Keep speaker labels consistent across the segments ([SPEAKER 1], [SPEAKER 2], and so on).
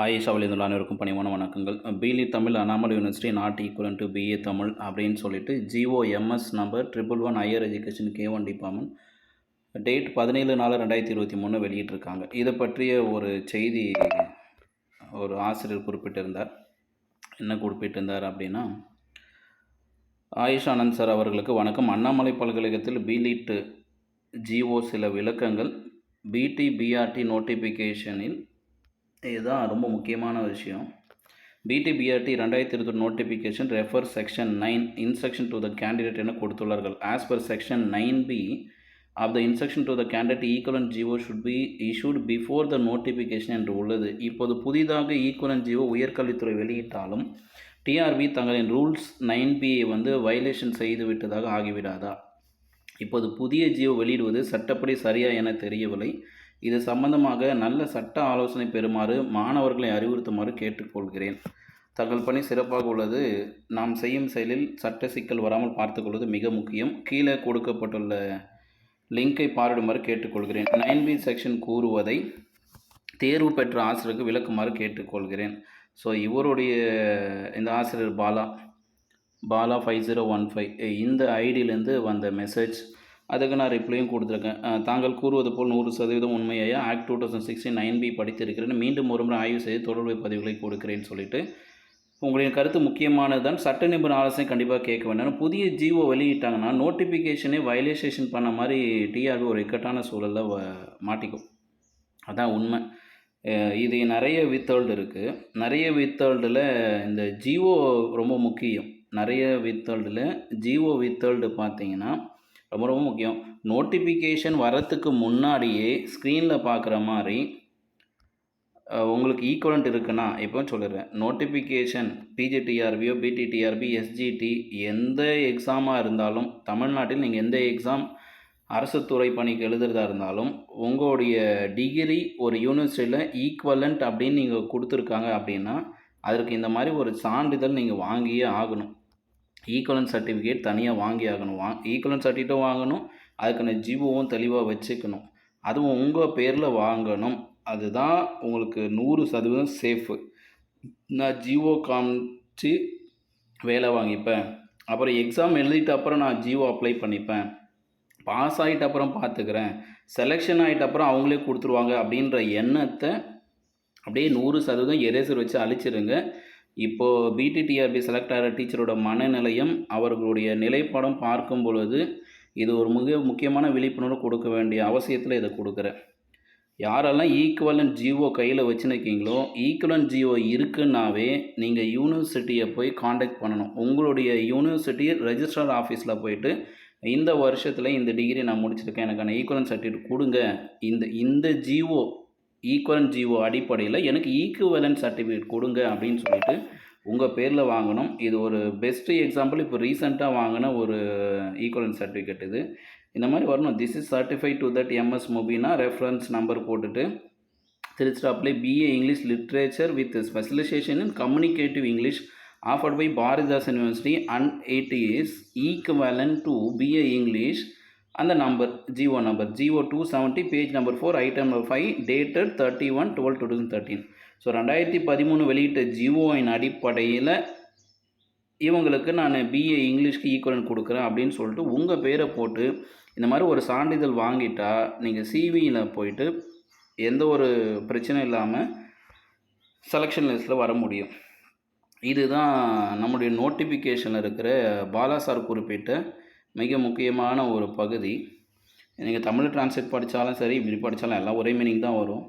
[SPEAKER 1] ஆயிஷா வழிந்துள்ள அனைவருக்கும் பணிவான வணக்கங்கள். பிலி Tamil Annamalai university not equal to BA Tamil அப்படின்னு சொல்லிட்டு GO MS number triple one higher education K one department date பதினேழு நாலு ரெண்டாயிரத்தி இருபத்தி மூணு வெளியிட்டிருக்காங்க. இதை பற்றிய ஒரு செய்தி ஒரு ஆசிரியர் குறிப்பிட்டிருந்தார். என்ன குறிப்பிட்டிருந்தார் அப்படின்னா ஆயுஷ் ஆனந்த் சார் அவர்களுக்கு வணக்கம். அண்ணாமலை பல்கலைக்கழகத்தில் பிலிட்டு ஜிஓ சில விளக்கங்கள். பிடி பிஆர்டி நோட்டிஃபிகேஷனில் இதுதான் ரொம்ப முக்கியமான விஷயம். பிடிபிஆர்டி ரெண்டாயிரத்தி இருபத்தி notification refer section nine instruction to the candidate என கொடுத்துள்ளார்கள். As per section nine B of the instruction to the candidate equivalent GO should be issued before the notification என்று உள்ளது. இப்போது புதிதாக ஈக்குவலன் ஜிஓ உயர்கல்வித்துறை வெளியிட்டாலும் டிஆர்பி தங்களின் ரூல்ஸ் நைன் பியை வந்து வயலேஷன் செய்து விட்டதாக ஆகிவிடாதா? இப்போது புதிய ஜியோ வெளியிடுவது சட்டப்படி சரியா என தெரியவில்லை. இது சம்பந்தமாக நல்ல சட்ட ஆலோசனை பெறுமாறு மாணவர்களை அறிவுறுத்துமாறு கேட்டுக்கொள்கிறேன். தங்கள் பணி சிறப்பாக உள்ளது. நாம் செய்யும் செயலில் சட்ட சிக்கல் வராமல் பார்த்துக்கொள்வது மிக முக்கியம். கீழே கொடுக்கப்பட்டுள்ள லிங்கை பார்வையிடுமாறு கேட்டுக்கொள்கிறேன். நைன் பி செக்ஷன் கூறுவதை தேர்வு பெற்ற ஆசிரியருக்கு விளக்குமாறு கேட்டுக்கொள்கிறேன். ஸோ இவருடைய இந்த ஆசிரியர் Bala Bala five zero one five. இந்த ஐடியிலேருந்து வந்த மெசேஜ் அதுக்கு நான் ரிப்ளையும் கொடுத்துருக்கேன். தாங்கள் கூறுவது போல் நூறு சதவீதம் உண்மையாக act two thousand sixteen nine B படித்திருக்கிறேன். மீண்டும் ஒரு முறை ஆய்வு செய்து தொடர்பு பதிவுகளை கொடுக்கிறேன்னு சொல்லிட்டு. உங்களின் கருத்து முக்கியமானது தான் சட்ட நிபுணர் ஆலோசனை கண்டிப்பாக கேட்க வேண்டும். புதிய ஜிஓ வெளியிட்டாங்கன்னா நோட்டிஃபிகேஷனே வயலேஷேஷன் பண்ண மாதிரி டிஆர்பி ஒரு இக்கட்டான சூழலில் மாட்டிக்கும். அதான் உண்மை. இது நிறைய வித்தோல்டு இருக்குது நிறைய வித்தோல்டில் இந்த ஜிஓ ரொம்ப முக்கியம். நிறைய வித்தோல்டில் ஜிஓ வித்தோல்டு பார்த்தீங்கன்னா ரொம்ப ரொம்ப முக்கியம். நோட்டிஃபிகேஷன் வரத்துக்கு முன்னாடியே ஸ்க்ரீனில் பார்க்குற மாதிரி உங்களுக்கு ஈக்குவலண்ட் இருக்குன்னா இப்போ சொல்லிடுறேன் நோட்டிஃபிகேஷன் பிஜிடிஆர்பியோ பிடிடிஆர்பி எஸ்ஜிடி எந்த எக்ஸாமாக இருந்தாலும் தமிழ்நாட்டில் நீங்கள் எந்த எக்ஸாம் அரசு துறை பணிக்கு எழுதுறதா இருந்தாலும் உங்களுடைய டிகிரி ஒரு யூனிவர்சிட்டியில் ஈக்குவலண்ட் அப்படின்னு நீங்கள் கொடுத்துருக்காங்க அப்படின்னா அதற்கு இந்த மாதிரி ஒரு சான்றிதழ் நீங்கள் வாங்கியே ஆகணும். ஈக்குவலன் சர்டிஃபிகேட் தனியாக வாங்கி ஆகணும். வா ஈக்குவலன் சர்டிஃபிகேட்டும் வாங்கணும் அதுக்கான ஜிஓவும் தெளிவாக வச்சுக்கணும். அதுவும் உங்கள் பேரில் வாங்கணும். அதுதான் உங்களுக்கு நூறு சதவீதம் சேஃபு நான் ஜிஓ காமிச்சு வேலை வாங்கிப்பேன். அப்புறம் எக்ஸாம் எழுதிட்ட அப்புறம் நான் ஜிஓ அப்ளை பண்ணிப்பேன். பாஸ் ஆகிட்ட அப்புறம் பார்த்துக்கிறேன் செலெக்ஷன் ஆகிட்ட அப்புறம் அவங்களே கொடுத்துருவாங்க அப்படின்ற எண்ணத்தை அப்படியே நூறு சதவீதம் எரேசர் வச்சு அழிச்சிருங்க. இப்போது பிடிடிஆர்பி செலக்ட் ஆகிற டீச்சரோட மனநிலையும் அவர்களுடைய நிலைப்பாடம் பார்க்கும் பொழுது இது ஒரு மிக முக்கியமான விழிப்புணர்வு கொடுக்க வேண்டிய அவசியத்தில் இதை கொடுக்குறேன். யாரெல்லாம் ஈக்குவலன் ஜிஓ கையில் வச்சுருக்கீங்களோ ஈக்குவலன் ஜிஓ இருக்குன்னாவே நீங்கள் யூனிவர்சிட்டியை போய் காண்டாக்ட் பண்ணணும். உங்களுடைய யூனிவர்சிட்டி ரெஜிஸ்ட்ரார் ஆஃபீஸில் போயிட்டு இந்த வருஷத்தில் இந்த டிகிரி நான் முடிச்சிருக்கேன் எனக்கான ஈக்குவலன் சர்டிஃபிகேட் கொடுங்க. இந்த இந்த ஜிஓ ஈக்குவலன் ஜிஓ அடிப்படையில் எனக்கு ஈக்குவலன் சர்டிஃபிகேட் கொடுங்க அப்படின்னு சொல்லிட்டு உங்கள் பேரில் வாங்கணும். இது ஒரு பெஸ்ட்டு எக்ஸாம்பிள் இப்போ ரீசெண்டாக வாங்கின ஒரு ஈக்குவலன் சர்டிஃபிகேட் இது. இந்த மாதிரி வரணும். This is certified to that MS Mobina reference number போட்டுட்டு திருச்சிராப்பில் BA English literature with specialisation in communicative English offered by Bharathidasan university and it is equivalent to BA English அந்த number GO number GO two seventy page number four item number five dated thirty one twelve two thousand thirteen so ரெண்டாயிரத்தி பதிமூணு வெளியிட்ட ஜிஓவின் அடிப்படையில் இவங்களுக்கு நான் BA இங்கிலீஷ்க்கு ஈக்குவலன் கொடுக்குறேன் அப்படின்னு சொல்லிட்டு உங்கள் பேரை போட்டு இந்த மாதிரி ஒரு சான்றிதழ் வாங்கிட்டா நீங்கள் சிவியில் போயிட்டு எந்த ஒரு பிரச்சனையும் இல்லாமல் செலெக்ஷன் லிஸ்ட்டில் வர முடியும். இதுதான் நம்முடைய நோட்டிஃபிகேஷனில் இருக்கிற பாலா சார் குறிப்பிட்ட மிக முக்கியமான ஒரு பகுதி நீங்கள் தமிழ் டிரான்ஸ்லேட் படித்தாலும் சரி இப்படி படித்தாலும் எல்லாம் ஒரே மீனிங் தான் வரும்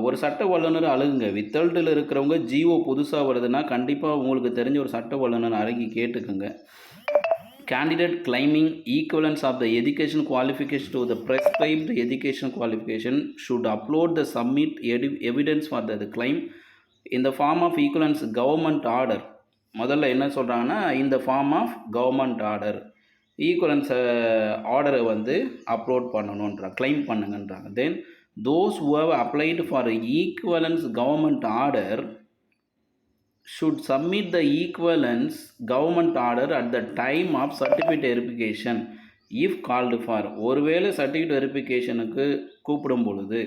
[SPEAKER 1] ஒரு சட்ட வல்லுநர் அழுகுங்க வித்தல்ட்டில் இருக்கிறவங்க ஜியோ புதுசாக வருதுன்னா கண்டிப்பாக உங்களுக்கு தெரிஞ்ச ஒரு சட்ட வல்லுநர் அழகி கேட்டுக்கோங்க candidate claiming equivalence of the education qualification to the prescribed education qualification should upload the submit eddy evidence for the claim இந்த form of equivalence government order முதல்ல என்ன சொல்கிறாங்கன்னா இந்த form of government order equivalence ஆர்டரை வந்து upload பண்ணணுன்றா claim பண்ணுங்கன்றாங்க then those who've applied for equivalence government order should submit the equivalence government order at the time of certificate verification if called for ஒருவேளை certificate வெரிஃபிகேஷனுக்கு கூப்பிடும் பொழுது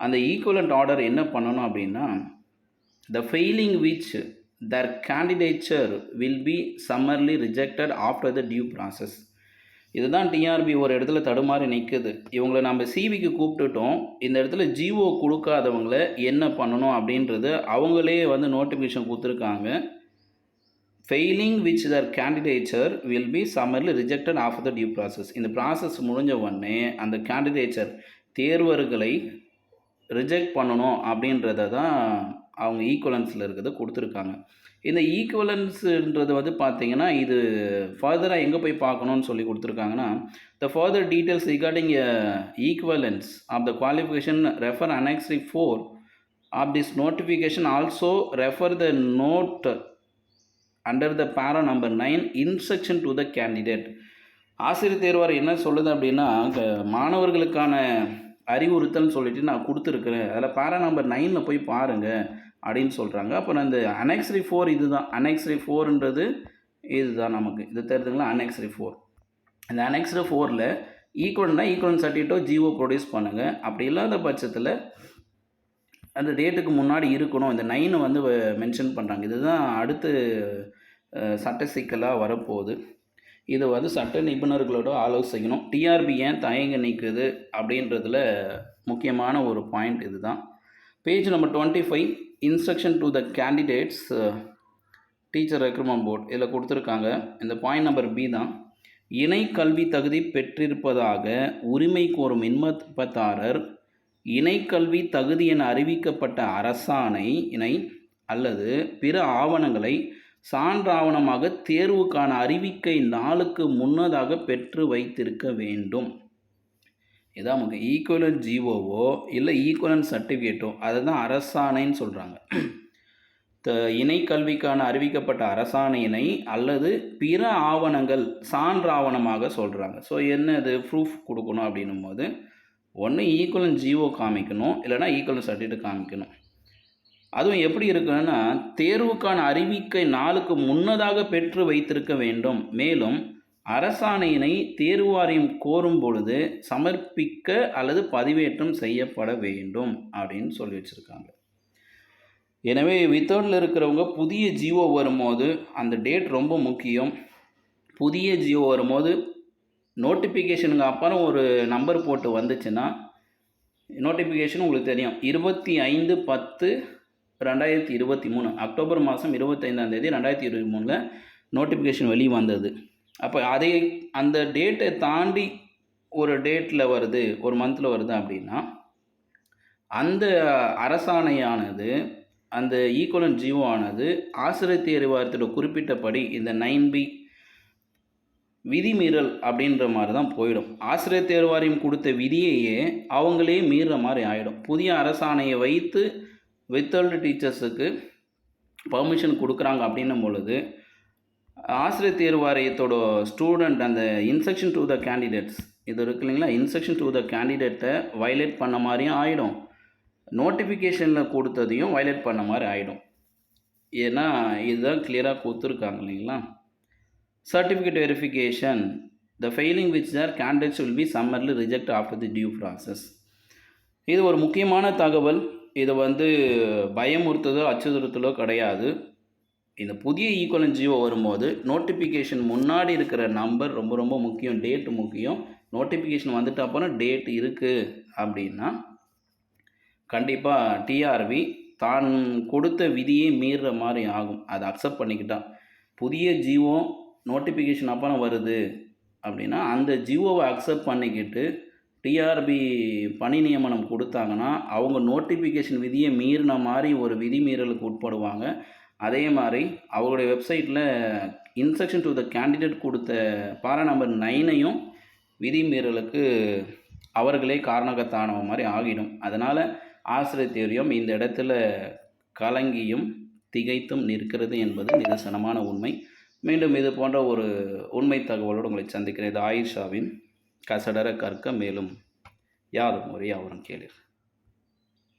[SPEAKER 1] அந்த equivalent order என்ன பண்ணணும் அப்படின்னா the failing which their candidature will be summarily rejected after the due process இதுதான் TRB ஒரு இடத்துல தடுமாறி நிற்குது இவங்களை நம்ம சிவிக்கு கூப்பிட்டுட்டோம். இந்த இடத்துல ஜிஓ கொடுக்காதவங்கள என்ன பண்ணணும் அப்படின்றது அவங்களே வந்து நோட்டிஃபிகேஷன் கொடுத்துருக்காங்க. Failing which their candidature will be summarily rejected of the due process இந்த ப்ராசஸ் முடிஞ்ச உடனே அந்த கேண்டிடேச்சர் தேர்வர்களை ரிஜெக்ட் பண்ணணும் அப்படின்றத தான் அவங்க ஈக்குவலன்ஸில் இருக்கிறத கொடுத்துருக்காங்க. இந்த ஈக்குவலன்ஸுன்றது வந்து பார்த்தீங்கன்னா இது ஃபர்தராக எங்கே போய் பார்க்கணும்னு சொல்லி கொடுத்துருக்காங்கன்னா the further details regarding equivalence of the qualification refer annexure four of this notification also refer the note under the para number nine instruction to the candidate ஆசிரியர் தேர்வார் என்ன சொல்லுது அப்படின்னா மாணவர்களுக்கான அறிவுறுத்தல்னு சொல்லிட்டு நான் கொடுத்துருக்குறேன். அதில் பேரா நம்பர் நைனில் போய் பாருங்கள் அப்படின்னு சொல்கிறாங்க அப்புறம் அந்த அனெக்ஸ்ரி ஃபோர் இதுதான். அனெக்ஸ்ரி ஃபோர்ன்றது இதுதான் நமக்கு. இது தெரியுதுங்களா அனெக்ஸ்ரி ஃபோர் இந்த அனெக்ஸ்ரி ஃபோரில் ஈக்குவல்னா ஈக்குவல் சர்டிஃபிகேட்டோ ஜிஓ ப்ரொடியூஸ் பண்ணுங்கள் அப்படி இல்லாத பட்சத்தில் அந்த டேட்டுக்கு முன்னாடி இருக்கணும். இந்த நைனு வந்து மென்ஷன் பண்ணுறாங்க இதுதான் அடுத்து சட்ட சிக்கலாக வரப்போகுது. இது வந்து சட்ட நிபுணர்களோட ஆலோசிக்கணும் டிஆர்பி ஏன் தயங்க நிற்குது அப்படின்றதுல முக்கியமான ஒரு பாயிண்ட் இதுதான். Page number twenty five instruction to the candidates teacher recruitment board இதில் கொடுத்துருக்காங்க. இந்த பாயிண்ட் நம்பர் பி தான். இணை கல்வி தகுதி பெற்றிருப்பதாக உரிமை கோரும் விண்ணப்பதாரர் இணைக்கல்வி தகுதி என அறிவிக்கப்பட்ட அரசாணை இணை அல்லது பிற ஆவணங்களை சான்றாவணமாக தேர்வுக்கான அறிவிக்கை நாளுக்கு முன்னதாக பெற்று வைத்திருக்க வேண்டும். இதான் நமக்கு ஈக்குவலன் ஜிஓவோ இல்லை ஈக்குவலன் சர்டிஃபிகேட்டோ அதை தான் அரசாணைன்னு சொல்கிறாங்க த இணை கல்விக்கான அறிவிக்கப்பட்ட அரசாணையினை அல்லது பிற ஆவணங்கள் சான்றாவணமாக சொல்கிறாங்க ஸோ என்னது? ப்ரூஃப் கொடுக்கணும் அப்படின்னும் போது ஒன்று ஈக்குவலன் ஜிஓ காமிக்கணும் இல்லைனா ஈக்குவலன் சர்டிஃபிகேட் காமிக்கணும். அதுவும் எப்படி இருக்குன்னா தேர்வுக்கான அறிவிக்கை நாளுக்கு முன்னதாக பெற்று வைத்திருக்க வேண்டும். மேலும் அரசாணையினை தேர்வு வாரியம் கோரும் பொழுது சமர்ப்பிக்க அல்லது பதிவேற்றம் செய்யப்பட வேண்டும் அப்படின்னு சொல்லி வச்சுருக்காங்க. எனவே வித்தவுட்டில் இருக்கிறவங்க புதிய ஜியோ வரும்போது அந்த டேட் ரொம்ப முக்கியம். புதிய ஜியோ வரும்போது நோட்டிஃபிகேஷனுக்கு அப்புறம் ஒரு நம்பர் போட்டு வந்துச்சுன்னா நோட்டிஃபிகேஷன் உங்களுக்கு தெரியும். இருபத்தி ஐந்து பத்து ரெண்டாயிரத்தி இருபத்தி மூணு அக்டோபர் மாதம் இருபத்தைந்தாம் தேதி ரெண்டாயிரத்தி இருபத்தி மூணில் நோட்டிஃபிகேஷன் வெளியே வந்தது அப்போ அதை அந்த டேட்டை தாண்டி ஒரு டேட்டில் வருது ஒரு மந்தில் வருது அப்படின்னா அந்த அரசாணையானது அந்த ஈக்குவலன் ஜீவோ ஆனது ஆசிரியர் தேர்வாரத்தோட குறிப்பிட்டபடி இந்த நைன் பி விதிமீறல் அப்படின்ற மாதிரி தான் போயிடும் ஆசிரியர் தேர்வாரியம் கொடுத்த விதியையே அவங்களே மீறுற மாதிரி ஆகிடும் புதிய அரசாணையை வைத்து வித்தவுட் டீச்சர்ஸுக்கு பர்மிஷன் கொடுக்குறாங்க அப்படின்னும் பொழுது ஆசிரியர் தேர்வு வாரியத்தோட ஸ்டூடெண்ட் அந்த இன்ஸ்ட்ரக்ஷன் டு த கேண்டிடேட்ஸ் இது இருக்கு இல்லைங்களா? இன்ஸ்ட்ரக்ஷன் டு த கேண்டிடேட்டை வயலேட் பண்ண மாதிரியும் ஆகிடும் நோட்டிஃபிகேஷனில் கொடுத்ததையும் வயலேட் பண்ண மாதிரி ஆகிடும் ஏன்னா இதுதான் கிளியராக கொடுத்துருக்காங்க இல்லைங்களா? Certificate verification the failing which their candidates will be summarily reject after the due process இது ஒரு முக்கியமான தகவல். இது வந்து பயமுறுத்துதோ அச்சுறுத்தலோ கிடையாது. இந்த புதிய ஈக்குவலன் ஜியோ வரும்போது நோட்டிஃபிகேஷன் முன்னாடி இருக்கிற நம்பர் ரொம்ப ரொம்ப முக்கியம் டேட் முக்கியம். நோட்டிஃபிகேஷன் வந்துட்ட அப்புறம் டேட் இருக்குது அப்படின்னா கண்டிப்பாக டிஆர்பி தான் கொடுத்த விதியே மீறுற மாதிரி ஆகும். அதை அக்செப்ட் பண்ணிக்கிட்டான் புதிய ஜியோ நோட்டிஃபிகேஷன் அப்புறம் வருது அப்படின்னா அந்த ஜியோவை அக்செப்ட் பண்ணிக்கிட்டு டிஆர்பி பணி நியமனம் கொடுத்தாங்கன்னா அவங்க நோட்டிஃபிகேஷன் விதியை மீறின மாதிரி ஒரு விதி மீறலுக்கு உட்படுவாங்க. அதே மாதிரி அவருடைய வெப்சைட்டில் இன்ஸ்ட்ரக்ஷன் டு த கேண்டிடேட் கொடுத்த பாரா நம்பர் நைனையும் விதிமீறலுக்கு அவர்களே காரணகத்தானவ மாதிரி ஆகிடும். அதனால் ஆசிரியர் தேர்வியம் இந்த இடத்துல கலங்கியும் திகைத்தும் நிற்கிறது என்பது நிதர்சனமான உண்மை. மீண்டும் இது போன்ற ஒரு உண்மை தகவலோடு உங்களை சந்திக்கிறேன். இது ஆயிஷாவின் கசடர கற்க மேலும் யாரும் முறை அவரும் கேளு.